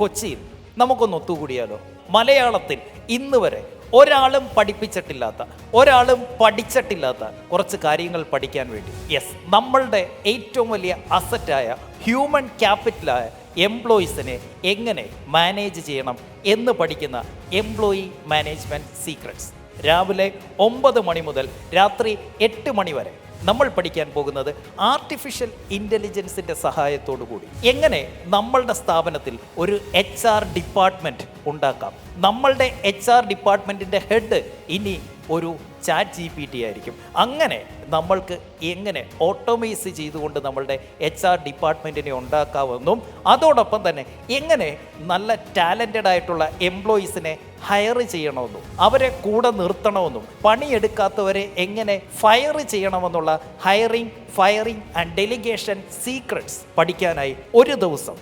കൊച്ചിയിൽ നമുക്കൊന്ന് ഒത്തുകൂടിയാലോ? മലയാളത്തിൽ ഇന്ന് വരെ ഒരാളും പഠിപ്പിച്ചിട്ടില്ലാത്ത ഒരാളും പഠിച്ചിട്ടില്ലാത്ത കുറച്ച് കാര്യങ്ങൾ പഠിക്കാൻ വേണ്ടി. യെസ് നമ്മളുടെ ഏറ്റവും വലിയ അസറ്റായ ഹ്യൂമൻ ക്യാപിറ്റലായ എംപ്ലോയിസിനെ എങ്ങനെ മാനേജ് ചെയ്യണം എന്ന് പഠിക്കുന്ന എംപ്ലോയി മാനേജ്മെന്റ് സീക്രട്സ് രാവിലെ ഒമ്പത് മണി മുതൽ രാത്രി എട്ട് മണി വരെ നമ്മൾ പഠിക്കാൻ പോകുന്നത് ആർട്ടിഫിഷ്യൽ ഇന്റലിജൻസിന്റെ സഹായത്തോടു കൂടി. എങ്ങനെ നമ്മളുടെ സ്ഥാപനത്തിൽ ഒരു എച്ച് ആർ ഡിപ്പാർട്ട്മെന്റ് ഉണ്ടാക്കാം? നമ്മളുടെ എച്ച് ആർ ഡിപ്പാർട്ട്മെന്റിന്റെ ഹെഡ് ഇനി ഒരു ചാറ്റ് ജി പി ടി ആയിരിക്കും. അങ്ങനെ നമ്മൾക്ക് എങ്ങനെ ഓട്ടോമൈസ് ചെയ്തുകൊണ്ട് നമ്മളുടെ എച്ച് ആർ ഡിപ്പാർട്ട്മെന്റിനെ ഉണ്ടാക്കാമെന്നും അതോടൊപ്പം തന്നെ എങ്ങനെ നല്ല ടാലന്റഡ് ആയിട്ടുള്ള എംപ്ലോയീസിനെ ഹയർ ചെയ്യണമെന്നും അവരെ കൂടെ നിർത്തണമെന്നും പണിയെടുക്കാത്തവരെ എങ്ങനെ ഫയർ ചെയ്യണമെന്നുള്ള hiring firing and delegation secrets പഠിക്കാനായി ഒരു ദിവസം.